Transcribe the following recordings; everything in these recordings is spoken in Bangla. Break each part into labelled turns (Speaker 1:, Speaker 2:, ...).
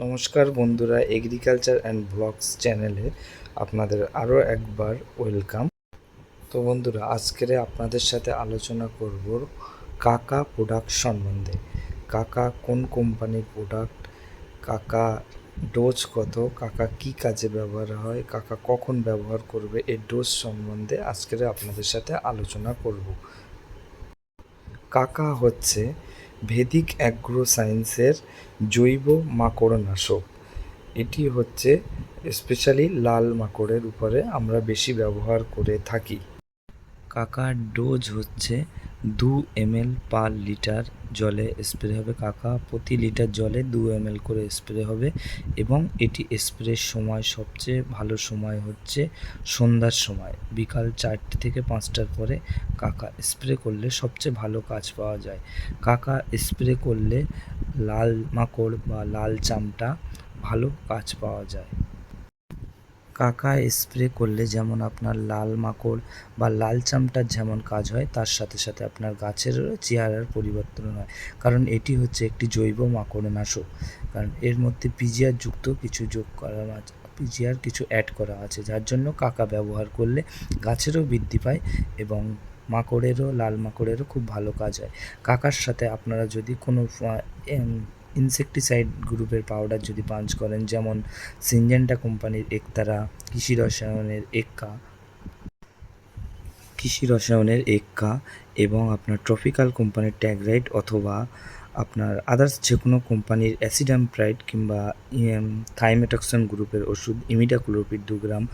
Speaker 1: নমস্কার বন্ধুরা এগ্রিকালচার অ্যান্ড ব্লগস চ্যানেলে আপনাদের আরও একবার ওয়েলকাম তো বন্ধুরা, আজকের আপনাদের সাথে আলোচনা করব কাকা প্রোডাক্ট সম্বন্ধে। কাকা কোন কোম্পানির প্রোডাক্ট কাকা ডোজ কত? কাকা কি কাজে ব্যবহার হয়? কাকা কখন ব্যবহার করবে? এই ডোজ সম্বন্ধে আজকের আপনাদের সাথে আলোচনা করব। কাকা হচ্ছে ভেদিক অ্যাগ্রো সায়েন্সের জৈব মাকড়নাশক। এটি হচ্ছে স্পেশালি লাল মাকড়ের উপরে আমরা বেশি ব্যবহার করে থাকি। কাকার ডোজ হচ্ছে দু এমএল পার লিটার জলে স্প্রে হবে কাকা। প্রতি লিটার জলে দু এমএল করে স্প্রে হবে এবং এটি স্প্রের সময় সবচেয়ে ভালো সময় হচ্ছে সন্ধ্যার সময়। বিকাল চারটে থেকে পাঁচটার পরে কাকা স্প্রে করলে সবচেয়ে ভালো কাজ পাওয়া যায়। কাকা স্প্রে করলে লাল মাকড় বা লাল চামটা ভালো কাজ পাওয়া যায়। কাকা স্প্রে করলে যেমন আপনার লাল মাকড় বা লাল চামটার যেমন কাজ হয়, তার সাথে সাথে আপনার গাছের চেহারার পরিবর্তন হয়। কারণ এটি হচ্ছে একটি জৈব মাকড়নাশক। কারণ এর মধ্যে পিজিআর যুক্ত কিছু যোগ করা আছে পিজিআর কিছু অ্যাড করা আছে, যার জন্য কাকা ব্যবহার করলে গাছেরও বৃদ্ধি পায় এবং মাকড়েরও, লাল মাকড়েরও খুব ভালো কাজ হয়। কাকার সাথে আপনারা যদি কোনো ইনসেকটিসাইড গ্রুপের পাউডার যদি পাঞ্চ করেন, যেমন সিনজেন্টা কোম্পানির একতারা, কৃষি রসায়নের এক্কা, কৃষি রসায়নের এক্কা এবং আপনার ট্রপিক্যাল কোম্পানির ট্যাগরাইট অথবা আপনার আদার্স যে কোনো কোম্পানির অ্যাসিডামপ্রাইড কিংবা থাইমেটক্সন গ্রুপের ওষুধ ইমিডাক্লোপিড দু গ্রাম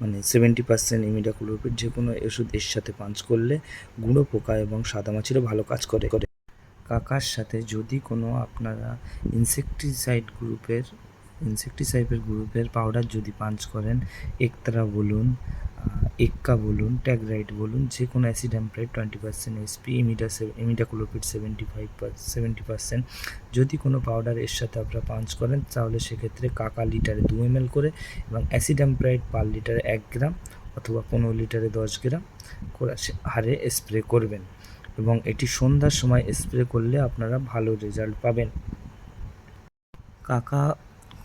Speaker 1: মানে সেভেন্টি পার্সেন্ট ইমিডাক্লোপিড যে কোনো ওষুধ এর সাথে পাঞ্চ করলে গুঁড়ো পোকা এবং সাদামাছিরও ভালো কাজ করে করে। কাকার সাথে যদি কোনো আপনারা ইনসেকটিসাইড গ্রুপের ইনসেকটিসাইডের গ্রুপের পাউডার যদি পাঞ্চ করেন একতারা বলুন এক্কা বলুন ট্যাগরাইট বলুন যে কোনো অ্যাসিড অ্যাম্প্রাইড twenty percent SP ইমিডা imidacloprid seventy five seventy percent যদি কোনো পাউডার এর সাথে আপনারা পাঞ্চ করেন, তাহলে সেক্ষেত্রে কাকা লিটারে দু এম করে এবং অ্যাসিড অ্যাম্প্রাইড পার লিটারে এক গ্রাম অথবা পনেরো লিটারে দশ গ্রাম করে হারে স্প্রে করবেন। এবং এটি সন্ধ্যার সময় স্প্রে করলে আপনারা ভালো রেজাল্ট পাবেন। কাকা,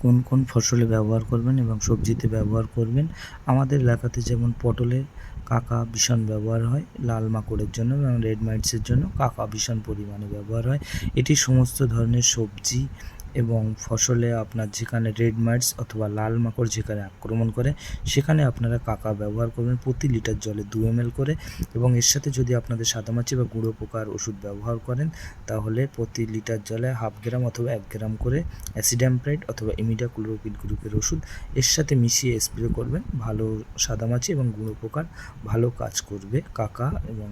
Speaker 1: কোন কোন ফসলে ব্যবহার করবেন এবং সবজিতে ব্যবহার করবেন? আমাদের এলাকাতে যেমন পটলের কাকা ভীষণ ব্যবহার হয়, লাল মাকড়ের জন্য এবং রেড মাইটসের জন্য কাকা ভীষণ পরিমাণে ব্যবহার হয়। এটি সমস্ত ধরনের সবজি এবং ফসলে আপনার যেখানে রেড মাইটস অথবা লাল মাকড় যেখানে আক্রমণ করে, সেখানে আপনারা কাকা ব্যবহার করবেন প্রতি লিটার জলে দু এম করে এবং এর সাথে যদি আপনাদের সাদামাছি বা গুঁড়ো পোকার ওষুধ ব্যবহার করেন, তাহলে প্রতি লিটার জলে হাফ গ্রাম অথবা এক গ্রাম করে অ্যাসিডামপ্রাইড অথবা ইমিডাক্লোরোপিড গ্রুপের ওষুধ এর সাথে মিশিয়ে স্প্রে করবেন। ভালো সাদামাছি এবং গুঁড়ো পোকার ভালো কাজ করবে কাকা এবং